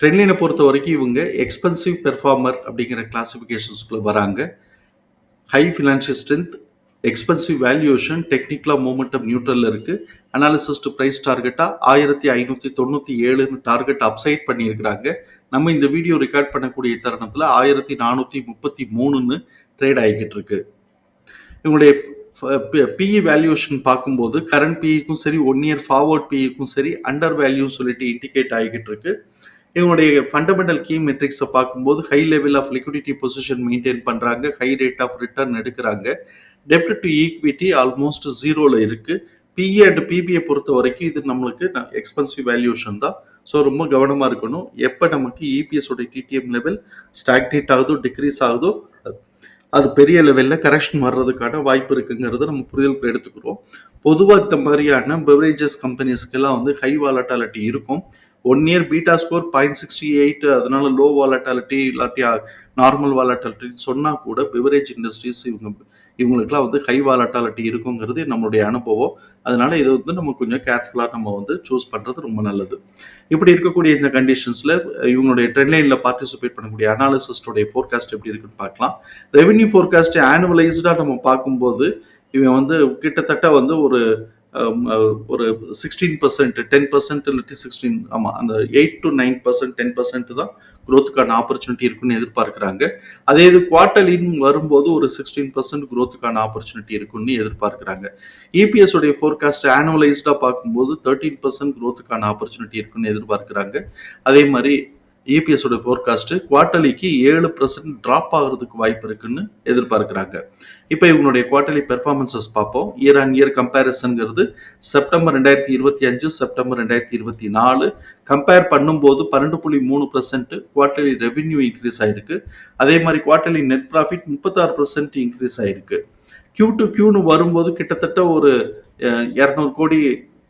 ட்ரெண்ட்லைனை பொறுத்த வரைக்கும் இவங்க எக்ஸ்பென்சிவ் பெர்ஃபார்மர் அப்படிங்கிற கிளாஸிஃபிகேஷன்ஸ்குள்ளே வராங்க. High financial strength expensive valuation டெக்னிக்கலாக மூமெண்டம் நியூட்ரலில் இருக்குது அனாலிசிஸ் டு ப்ரைஸ் டார்கெட்டாக ஆயிரத்தி ஐநூற்றி தொண்ணூற்றி ஏழுன்னு டார்கெட் அப்சைட் பண்ணியிருக்கிறாங்க. நம்ம இந்த வீடியோ ரெக்கார்ட் பண்ணக்கூடிய தருணத்தில் ஆயிரத்தி நானூற்றி முப்பத்தி மூணுன்னு ட்ரேட் ஆகிக்கிட்டு இருக்கு. இவங்களுடைய பிஇ வேல்யூஷன் பார்க்கும்போது கரண்ட் பிஇக்கும் சரி ஒன் இயர் ஃபார்வர்ட் பிஇக்கும் சரி அண்டர் வேல்யூன்னு சொல்லிட்டு இண்டிகேட் ஆகிக்கிட்டு இருக்கு. இவங்களுடைய ஃபண்டமெண்டல் கீ மெட்ரிக்ஸை பார்க்கும்போது high level of liquidity position maintain பண்ணுறாங்க ஹை ரேட் ஆஃப் ரிட்டர்ன் எடுக்கிறாங்க. டெப்ட் டு ஈக்விட்டி ஆல்மோஸ்ட் ஜீரோவில் இருக்குது பிஇ அண்ட் பிபிஐ பொறுத்த வரைக்கும் இது நம்மளுக்கு எக்ஸ்பென்சிவ் வேல்யூஷன் தான். ஸோ ரொம்ப கவனமாக இருக்கணும். எப்போ நமக்கு இபிஎஸோட டிடிஎம் லெவல் ஸ்டாக்னேட் ஆகுதோ டிக்ரீஸ் ஆகுதோ அது பெரிய லெவலில் கரெக்ஷன் வர்றதுக்கான வாய்ப்பு இருக்குங்கிறத நம்ம புரிதலுக்கு எடுத்துக்கிறோம். பொதுவாக இந்த மாதிரியான பெவரேஜஸ் கம்பெனிஸ்க்கெல்லாம் வந்து ஹை வாலட்டாலிட்டி இருக்கும். One year beta score point sixty eight அதனால லோ வாலட்டாலிட்டி இல்லாட்டி நார்மல் வாலட்டாலிட்டின்னு சொன்னால் கூட பிவரேஜ் இண்டஸ்ட்ரீஸ் இவங்க இவங்களுக்குலாம் வந்து ஹை வாலட்டாலிட்டி இருக்குங்கிறது நம்மளுடைய அனுபவம். அதனால இது வந்து நம்ம கொஞ்சம் கேர்ஃபுல்லாக நம்ம வந்து சூஸ் பண்ணுறது ரொம்ப நல்லது. இப்படி இருக்கக்கூடிய இந்த கண்டிஷன்ஸில் இவங்களுடைய ட்ரெண்ட் பார்ட்டிசிபேட் பண்ணக்கூடிய அனாலிசிஸ்டோடைய ஃபோர்காஸ்ட் எப்படி இருக்குன்னு பார்க்கலாம். ரெவென்யூ ஃபோர்காஸ்ட் ஆனுவலைஸ்டாக நம்ம பார்க்கும்போது இவன் வந்து கிட்டத்தட்ட வந்து ஒரு Um, uh, ஒரு சிக்ஸ்டீன் பர்சன்ட் டென் பர்சன்ட் இல்லாட்டி சிக்ஸ்டீன் ஆமாம் அந்த eight to nine percent ten percent தான் க்ரோத்துக்கான ஆப்பர்ச்சுனிட்டி இருக்குன்னு எதிர்பார்க்குறாங்க. அதே இது குவார்டர்லின்னு வரும்போது ஒரு சிக்ஸ்டீன் பர்சன்ட் க்ரோத்துக்கான ஆப்பர்ச்சுனிட்டி இருக்குன்னு எதிர்பார்க்குறாங்க. இபிஎஸ் உடைய ஃபோர்காஸ்ட் ஆனுவலைஸ்டாக பார்க்கும்போது தேர்ட்டீன் பர்சன்ட் குரோத்துக்கான ஆப்பர்ச்சுனிட்டி இருக்குன்னு எதிர்பார்க்குறாங்க. அதே மாதிரி இபிஎஸோட ஃபோர்காஸ்ட் குவார்டர்லிக்கு ஏழு பர்சன்ட் ட்ராப் ஆகிறதுக்கு வாய்ப்பு இருக்குன்னு எதிர்பார்க்குறாங்க. இப்போ இவங்களுடைய குவார்டர்லி பெர்ஃபார்மன்சஸ் பார்ப்போம். இயர் ஆன் இயர் கம்பேரிசன்கிறது செப்டம்பர் ரெண்டாயிரத்தி இருபத்தி அஞ்சு செப்டம்பர் ரெண்டாயிரத்தி இருபத்தி நாலு. கம்பேர் பண்ணும்போது பன்னெண்டு புள்ளி மூணு பர்சன்ட் குவார்டர்லி ரெவென்யூ இன்க்ரீஸ் ஆயிருக்கு. அதே மாதிரி குவார்டர்லி நெட் ப்ராஃபிட் முப்பத்தாறு பர்சன்ட் இன்க்ரீஸ் ஆயிருக்கு. கியூ டு கியூன்னு வரும்போது கிட்டத்தட்ட ஒரு இரநூறு கோடி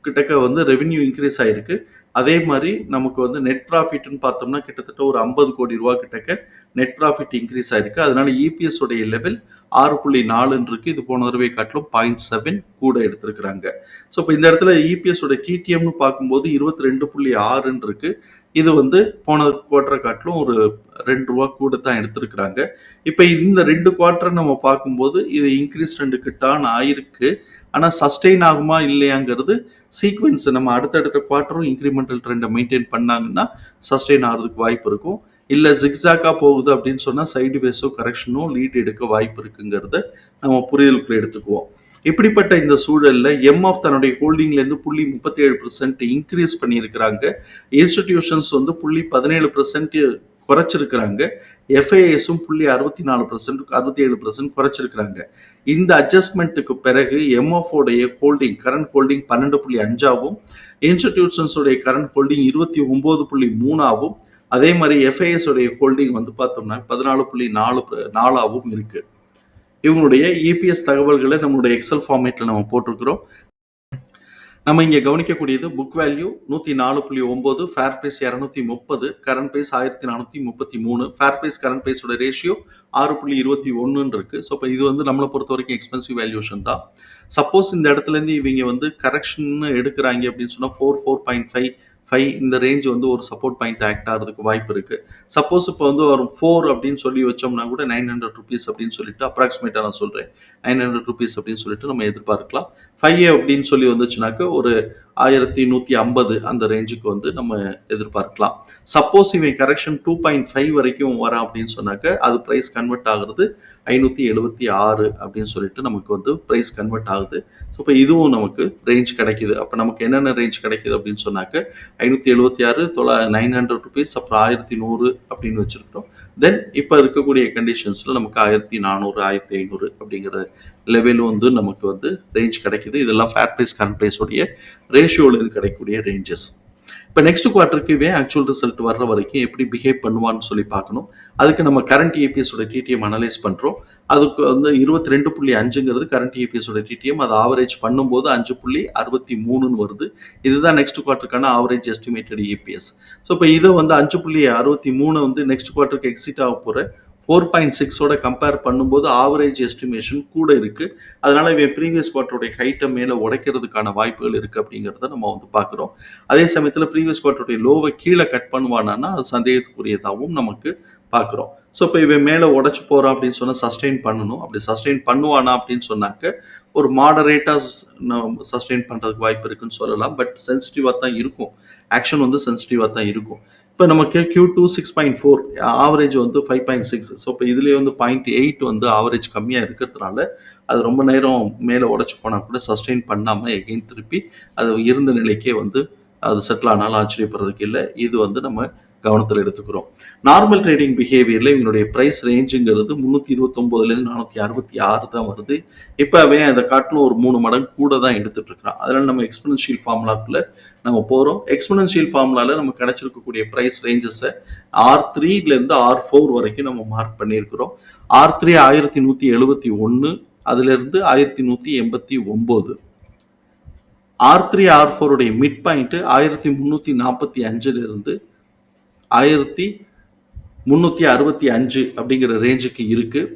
கிட்டக்க வந்து ரெவென்யூ இன்க்ரீஸ் ஆயிருக்கு. அதே மாதிரி நமக்கு வந்து நெட் ப்ராஃபிட்னு பார்த்தோம்னா கிட்டத்தட்ட ஒரு ஐம்பது கோடி ரூபா கிட்டக்க நெட் ப்ராஃபிட் இன்க்ரீஸ் ஆயிருக்கு. அதனால இபிஎஸ் உடைய லெவல் ஆறு புள்ளி நாலுன்னு இருக்கு இது போன தடவை காட்டிலும் பாயிண்ட் செவன் கூட எடுத்திருக்கிறாங்க. ஸோ இப்போ இந்த இடத்துல இபிஎஸ் உடைய டிடிஎம்னு பார்க்கும்போது இருபத்தி ரெண்டு புள்ளி ஆறுன்னு இருக்கு இது வந்து போன குவார்டரை காட்டிலும் ஒரு ரெண்டு ரூபா கூட தான் எடுத்திருக்கிறாங்க. இப்போ இந்த ரெண்டு குவார்டர் நம்ம பார்க்கும்போது இது இன்க்ரீஸ் ரெண்டு கிட்டான் ஆயிருக்கு. ஆனால் சஸ்டெயின் ஆகுமா இல்லையாங்கிறது சீக்வன்ஸ் நம்ம அடுத்தடுத்த குவார்ட்டரும் இன்க்ரிமெண்டல் ட்ரெண்டை மெயின்டைன் பண்ணாங்கன்னா சஸ்டெயின் ஆகிறதுக்கு வாய்ப்பு இருக்கும். இல்லை ஜிக்ஸாக்காக போகுது அப்படின்னு சொன்னால் சைடு வேஸோ கரெக்ஷனோ லீட் எடுக்க வாய்ப்பு இருக்குங்கிறத நம்ம புரிதலுக்குள்ள எடுத்துக்குவோம். இப்படிப்பட்ட இந்த சூழலில் எம் ஆஃப் தன்னுடைய ஹோல்டிங்லேருந்து புள்ளி முப்பத்தி ஏழு பர்சன்ட் இன்க்ரீஸ் பண்ணியிருக்கிறாங்க. இன்ஸ்டிடியூஷன்ஸ் வந்து புள்ளி பதினேழு பர்சன்ட் குறைச்சிருக்கிறாங்க. எஃப்ஐஎஸும் புள்ளி அறுபத்தி நாலு பர்சன்ட் அறுபத்தி ஏழு பர்சன்ட் குறைச்சிருக்கிறாங்க. இந்த அட்ஜஸ்ட்மெண்ட்டுக்கு பிறகு எம்எஃப்ஓடைய ஹோல்டிங் கரண்ட் ஹோல்டிங் பன்னெண்டு புள்ளி அஞ்சாவும் இன்ஸ்டிடியூஷன்ஸுடைய கரண்ட் ஹோல்டிங் இருபத்தி ஒம்பது புள்ளி மூணாவும் அதே மாதிரி எஃப்ஐஎஸ் உடைய ஹோல்டிங் வந்து பார்த்தோம்னா பதினாலு புள்ளி நாலு நாலாவும் இருக்கு. இவங்களுடைய இபிஎஸ் தகவல்களை நம்மளுடைய எக்ஸல் ஃபார்மேட்டில் நம்ம போட்டிருக்கிறோம். நம்ம இங்கே கவனிக்கக்கூடியது புக் வேல்யூ நூற்றி நாலு புள்ளி ஒம்பது ஃபேர் ப்ரைஸ் இரநூத்தி முப்பது கரண்ட் ப்ரைஸ் ஆயிரத்தி நானூற்றி முப்பத்தி மூணு ஃபேர் ப்ரைஸ் கரண்ட் ப்ரைஸோட ரேஷியோ ஆறு புள்ளி இருபத்தி ஒன்றுன்னு இருக்கு. ஸோ இப்போ இது வந்து நம்மளை பொறுத்த வரைக்கும் எக்ஸ்பென்சிவ் வேல்யூஷன் தான். சப்போஸ் இந்த இடத்துலேருந்து இவங்க வந்து கரெக்ஷன் எடுக்கிறாங்க அப்படின்னு சொன்னால் four four point five five இந்த ரேஞ்ச் வந்து ஒரு சப்போர்ட் பாயிண்ட் ஆக்ட் ஆகிறதுக்கு வாய்ப்பு இருக்கு. சப்போஸ் இப்போ வந்து ஒரு ஃபோர் அப்படின்னு சொல்லி வச்சோம்னா கூட நைன் ஹண்ட்ரட் ருபீஸ் அப்படின்னு சொல்லிட்டு அப்ராக்சிமேட்டாக நான் சொல்கிறேன் நைன் ஹண்ட்ரட் ருபீஸ் அப்படின்னு சொல்லிட்டு நம்ம எதிர்பார்க்கலாம். ஃபைவ் அப்படின்னு சொல்லி வந்துச்சுனாக்க ஒரு ஆயிரத்தி நூற்றி ஐம்பது அந்த ரேஞ்சுக்கு வந்து நம்ம எதிர்பார்க்கலாம். சப்போஸ் இவன் கரெக்ஷன் டூ பாயிண்ட் ஃபைவ் வரைக்கும் வரான் அப்படின்னு சொன்னாக்க அது ப்ரைஸ் கன்வெர்ட் ஆகுறது ஐநூற்றி எழுபத்தி ஆறு அப்படின்னு சொல்லிட்டு நமக்கு வந்து ப்ரைஸ் கன்வெர்ட் ஆகுது. ஸோ இப்போ இதுவும் நமக்கு ரேஞ்ச் கிடைக்குது. அப்போ நமக்கு என்னென்ன ரேஞ்ச் கிடைக்குது அப்படின்னு சொன்னாக்க ஐநூற்றி எழுபத்தி ஆறு தொள்ளா நைன் ஹண்ட்ரட் ருபீஸ் அப்புறம் ஆயிரத்தி நூறு அப்படின்னு வச்சுருக்கிறோம். தென் இப்போ இருக்கக்கூடிய கண்டிஷன்ஸில் நமக்கு ஆயிரத்தி நானூறு ஆயிரத்தி ஐநூறு அப்படிங்கிற லெவலும் வந்து நமக்கு வந்து ரேஞ்ச் கிடைக்குது. இதெல்லாம் ஃபேர் ப்ரைஸ் கரண்ட் ப்ரைஸோடைய ரேஷியோவில் கிடைக்கக்கூடிய ரேஞ்சஸ் இப்போ நெக்ஸ்ட் குவார்ட்டருக்கு இவன் ஆக்சுவல் ரிசல்ட் வர்ற வரைக்கும் எப்படி பிஹேவ் பண்ணுவான்னு சொல்லி பார்க்கணும். அதுக்கு நம்ம கரண்ட் ஏபிஎஸோட டிடிஎம் அனலைஸ் பண்ணுறோம் அதுக்கு வந்து இருபத்தி ரெண்டு புள்ளி அஞ்சுங்கிறது கரண்ட் ஏபிஎஸோட டிடிஎம் அது ஆவரேஜ் பண்ணும்போது அஞ்சு புள்ளி அறுபத்தி மூணுன்னு வருது. இதுதான் நெக்ஸ்ட் குவார்ட்டருக்கான ஆவரேஜ் எஸ்டிமேட்டட் ஏபிஎஸ் ஸோ இப்போ இதை வந்து அஞ்சு புள்ளி அறுபத்தி மூணு வந்து நெக்ஸ்ட் குவார்ட்டருக்கு எக்ஸிட் ஆக போகிற ஃபோர் பாயிண்ட் சிக்ஸோட கம்பேர் பண்ணும்போது ஆவரேஜ் எஸ்டிமேஷன் கூட இருக்கு. அதனால இவன் ப்ரீவியஸ் குவார்ட்டருடைய ஹைட்டை மேலே உடைக்கிறதுக்கான வாய்ப்புகள் இருக்கு அப்படிங்கிறத நம்ம வந்து பார்க்குறோம். அதே சமயத்தில் ப்ரீவியஸ் குவார்ட்டருடைய லோவை கீழே கட் பண்ணுவானா அது சந்தேகத்துக்குரியதாகவும் நமக்கு பார்க்குறோம். ஸோ இப்போ இவன் மேலே உடச்சி போகிறான் அப்படின்னு சொன்னால் சஸ்டெயின் பண்ணணும். அப்படி சஸ்டெயின் பண்ணுவானா அப்படின்னு சொன்னாக்க ஒரு மாடரேட்டாக சஸ்டெயின் பண்ணுறதுக்கு வாய்ப்பு இருக்குன்னு சொல்லலாம். பட் சென்சிட்டிவாக தான் இருக்கும். ஆக்ஷன் வந்து சென்சிட்டிவாக தான் இருக்கும். இப்போ நமக்கு Q two six point four average வந்து ஃபைவ் பாயிண்ட் சிக்ஸ் ஸோ இப்போ இதுலேயே வந்து பாயிண்ட் எயிட் வந்து ஆவரேஜ் கம்மியாக இருக்கிறதுனால அது ரொம்ப நேரம் மேலே உடச்சி போனால் கூட சஸ்டெயின் பண்ணாமல் எகெயின் திருப்பி அது இருந்த நிலைக்கே வந்து அது செட்டில் ஆனாலும் ஆச்சரியப்படுறதுக்கு இல்லை. இது வந்து நம்ம கவனத்தில் எடுத்துக்கிறோம். நார்மல் ட்ரேடிங் பிஹேவியரில் இவனுடைய ப்ரைஸ் ரேஞ்சுங்கிறது முந்நூற்றி இருபத்தொம்போதுலேருந்து நானூற்றி அறுபத்தி ஆறு தான் வருது. இப்போ அவன் அதை காட்டிலும் ஒரு மூணு மடங்கு கூட தான் எடுத்துட்டு இருக்கிறான். அதனால் நம்ம எக்ஸ்பெனன்ஷியல் ஃபார்முலாக்குள்ள நம்ம போகிறோம் எக்ஸ்பெனன்ஷியல் ஃபார்முலாவில் நம்ம கிடைச்சிருக்கக்கூடிய ப்ரைஸ் ரேஞ்சஸை ஆர் த்ரீலேருந்து ஆர் ஃபோர் வரைக்கும் நம்ம மார்க் பண்ணியிருக்கிறோம். ஆர் த்ரீ ஆயிரத்தி நூற்றி எழுபத்தி ஒன்று அதுலேருந்து ஆயிரத்தி நூற்றி எண்பத்தி ஒம்பது. ஆர் த்ரீ ஆர் ஃபோருடைய மிட் பாயிண்ட்டு ஆயிரத்தி முந்நூற்றி நாற்பத்தி அஞ்சுலேருந்து ஆயிரத்தி முந்நூற்றி அறுபத்தி அஞ்சு அப்படிங்கிற ரேஞ்சுக்கு இருக்குது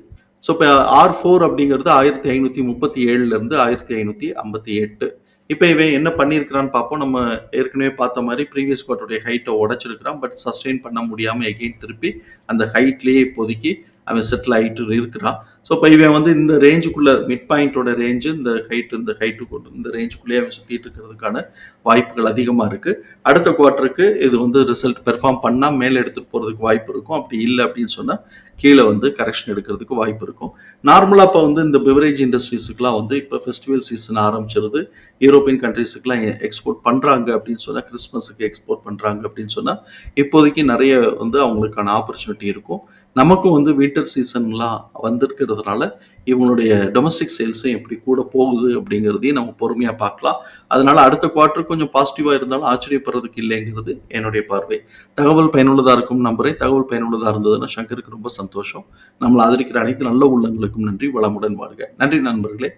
ஸோ இப்போ ஆர் ஃபோர் அப்படிங்கிறது ஆயிரத்தி ஐநூற்றி முப்பத்தி ஏழுலேருந்து ஆயிரத்தி ஐநூற்றி ஐம்பத்தி எட்டு. இப்போ இவன் என்ன பண்ணியிருக்கிறான்னு பார்ப்போம். நம்ம ஏற்கனவே பார்த்த மாதிரி ப்ரீவியஸ் குவார்ட்டருடைய ஹைட்டை உடச்சிருக்கிறான். பட் சஸ்டெயின் பண்ண முடியாமல் எகெயின் திருப்பி அந்த ஹைட்லேயே இப்போதைக்கு அவன் செட்டில் ஆகிட்டு இருக்கிறான். ஸோ இப்போ இவன் வந்து இந்த ரேஞ்சுக்குள்ளே மிட் பாயிண்டோட ரேஞ்சு இந்த ஹைட் இந்த ஹைட்டு கொண்டு இந்த ரேஞ்சுக்குள்ளேயே அவன் சுற்றிட்டு இருக்கிறதுக்கான வாய்ப்புகள் அதிகமாக இருக்குது அடுத்த குவார்ட்டருக்கு இது வந்து ரிசல்ட் பெர்ஃபார்ம் பண்ணால் மேலே எடுத்துகிட்டு போகிறதுக்கு வாய்ப்பு இருக்கும். அப்படி இல்லை அப்படின்னு சொன்னால் கீழே வந்து கரெக்ஷன் எடுக்கிறதுக்கு வாய்ப்பு இருக்கும். நார்மலாக இப்போ வந்து இந்த பெவரேஜ் இண்டஸ்ட்ரீஸுக்குலாம் வந்து இப்போ ஃபெஸ்டிவல் சீசன் ஆரம்பிச்சிருது. யூரோப்பியன் கண்ட்ரீஸுக்குலாம் எக்ஸ்போர்ட் பண்ணுறாங்க அப்படின்னு சொன்னால் கிறிஸ்மஸுக்கு எக்ஸ்போர்ட் பண்ணுறாங்க அப்படின்னு சொன்னால் இப்போதைக்கு நிறைய வந்து அவங்களுக்கான ஆப்பர்ச்சுனிட்டி இருக்கும். நமக்கும் வந்து வின்டர் சீசன்லாம் வந்திருக்கிறதுனால இவங்களுடைய டொமஸ்டிக் சேல்ஸும் எப்படி கூட போகுது அப்படிங்கிறதையும் நம்ம பொறுமையாக பார்க்கலாம். அதனால அடுத்த குவார்ட்டர் கொஞ்சம் பாசிட்டிவாக இருந்தாலும் ஆச்சரியப்படுறதுக்கு இல்லைங்கிறது என்னுடைய பார்வை. தகவல் பயனுள்ளதாக இருக்கும் நம்புறேன். தகவல் பயனுள்ளதாக இருந்ததுன்னா சங்கருக்கு ரொம்ப சந்தோஷம். நம்மளை ஆதரிக்கிற அனைத்து நல்ல உள்ளங்களுக்கும் நன்றி. வளமுடன் வாழ்க. நன்றி நண்பர்களே.